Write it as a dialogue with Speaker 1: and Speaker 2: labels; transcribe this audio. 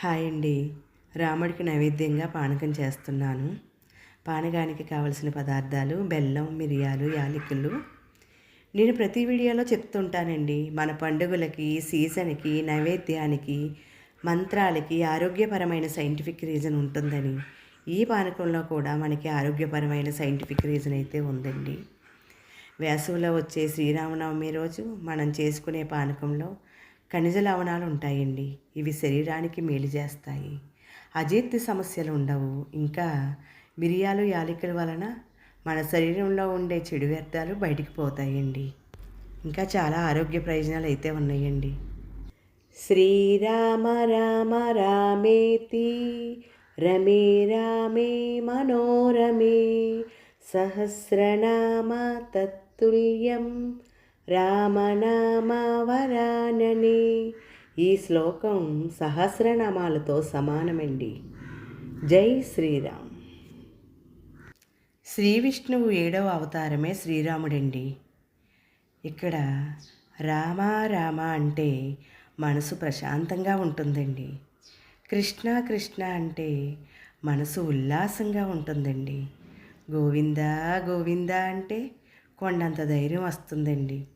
Speaker 1: Hi అండి. రాముడికి నైవేద్యంగా పానకం చేస్తున్నాను. పానకానికి కావలసిన పదార్థాలు బెల్లం మిరియాలు యాలకులు. నేను ప్రతి వీడియోలో చెప్తుంటానండి. మన పండుగలకి సీజన్కి నైవేద్యానికి మంత్రాలకి ఆరోగ్యపరమైన సైంటిఫిక్ రీజన్ ఉంటుందని. ఈ పానకంలో కూడా మనకి ఆరోగ్యపరమైన సైంటిఫిక్ రీజన్ అయితే ఉందండి. వేసవిలో వచ్చే శ్రీరామనవమి రోజు మనం చేసుకునే పానకంలో ఖనిజ లవణాలు ఉంటాయండి. ఇవి శరీరానికి మేలు చేస్తాయి. అజీర్తి సమస్యలు ఉండవు. ఇంకా మిరియాలు యాలికల వలన మన శరీరంలో ఉండే చెడు వ్యర్థాలు బయటికి పోతాయండి. ఇంకా చాలా ఆరోగ్య ప్రయోజనాలు అయితే ఉన్నాయండి. శ్రీరామ రామ రామేతి రమే రామే మనోరమే సహస్రనామ తత్తుల్యం రామనామవరాననే. ఈ శ్లోకం సహస్రనామాలతో సమానమండి. జై శ్రీరామ్. శ్రీ విష్ణువు ఏడవ అవతారమే శ్రీరాముడండి. ఇక్కడ రామ రామ అంటే మనసు ప్రశాంతంగా ఉంటుందండి. కృష్ణ కృష్ణ అంటే మనసు ఉల్లాసంగా ఉంటుందండి. గోవిందా గోవిందా అంటే కొండంత ధైర్యం వస్తుందండి.